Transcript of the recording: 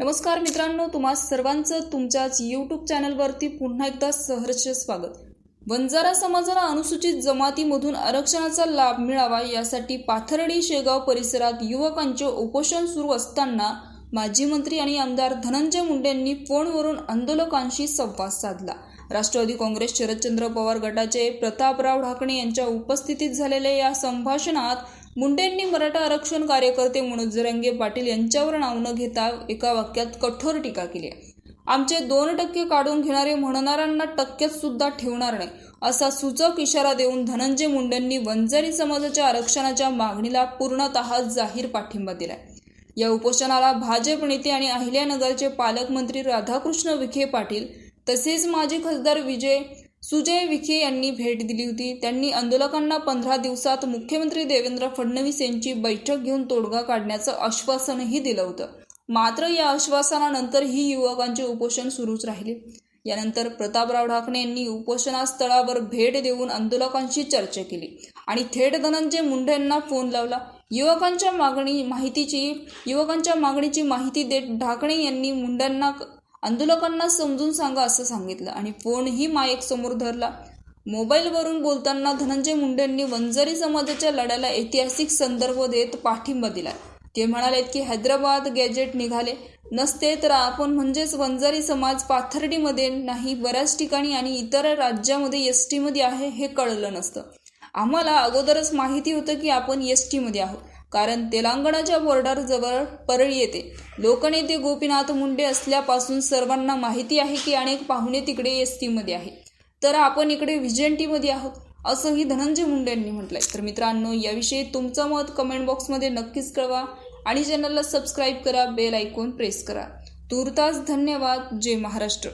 नमस्कार मित्रांनो तुम्हा सर्वांचं तुमच्याच यूट्यूब चॅनलवरती पुन्हा एकदा सहर्ष स्वागत. बंजारा समाजाला अनुसूचित जमातीमधून आरक्षणाचा लाभ मिळावा यासाठी पाथर्डी शेगाव परिसरात युवकांचे उपोषण सुरू असताना माजी मंत्री आणि आमदार धनंजय मुंडेंनी फोनवरून आंदोलकांशी संवाद साधला. राष्ट्रवादी काँग्रेस शरदचंद्र पवार गटाचे प्रतापराव ढाकणे यांच्या उपस्थितीत झालेल्या या संभाषणात मुंडेंनी मराठा आरक्षण कार्यकर्ते मनोज जरंगे पाटील यांच्यावर नाव न घेता एका वाक्यात कठोर टीका केली आमचे दोन टक्के काढून घेणारे म्हणणाऱ्यांना टक्क्यात सुद्धा ठेवणार नाही असा सूचक इशारा देऊन धनंजय मुंडेंनी वंजारी समाजाच्या आरक्षणाच्या मागणीला पूर्णतः जाहीर पाठिंबा दिलाय. या उपोषणाला भाजप नेते आणि अहिल्यानगरचे पालकमंत्री राधाकृष्ण विखे पाटील तसेच माजी खासदार विजय सुजय विखे यांनी भेट दिली होती. त्यांनी आंदोलकांना पंधरा दिवसात मुख्यमंत्री देवेंद्र फडणवीस यांची बैठक घेऊन तोडगा काढण्याचं आश्वासनही दिलं होतं. मात्र या आश्वासनानंतर ही युवकांचे उपोषण सुरूच राहिले. यानंतर प्रतापराव ढाकणे यांनी उपोषणास्थळावर भेट देऊन आंदोलकांशी चर्चा केली आणि थेट धनंजय मुंडे यांना फोन लावला. युवकांच्या मागणी माहितीची युवकांच्या मागणीची माहिती देत ढाकणे यांनी मुंड्यांना आंदोलकांना समजून सांगा असं सांगितलं. आणि फोनही मायक समोर धरला? मोबाईलवरून बोलताना धनंजय मुंडेंनी वंजारी समाजाच्या लढ्याला ऐतिहासिक संदर्भ देत पाठिंबा दिला. ते म्हणालेत की हैदराबाद गॅजेट निघाले. नसते तर आपण म्हणजेच वंजारी समाज पाथर्डीमध्ये नाही बऱ्याच ठिकाणी आणि इतर राज्यामध्ये एस टीमध्ये आहे हे कळलं नसतं. आम्हाला अगोदरच माहिती होतं की आपण एस टीमध्ये आहोत. कारण तेलंगणाच्या बॉर्डर जवळ परळी येते. लोकनेते गोपीनाथ मुंडे असल्यापासून सर्वांना माहिती आहे की अनेक पाहुणे तिकडे एस टीमध्ये आहे तर आपण इकडे व्हिजेंटीमध्ये आहोत असंही धनंजय मुंडे यांनी म्हटलंय. तर मित्रांनो याविषयी तुमचं मत कमेंट बॉक्समध्ये नक्कीच कळवा आणि चॅनलला सबस्क्राईब करा बेल ऐकून प्रेस करा. तुर्तास धन्यवाद. जय महाराष्ट्र.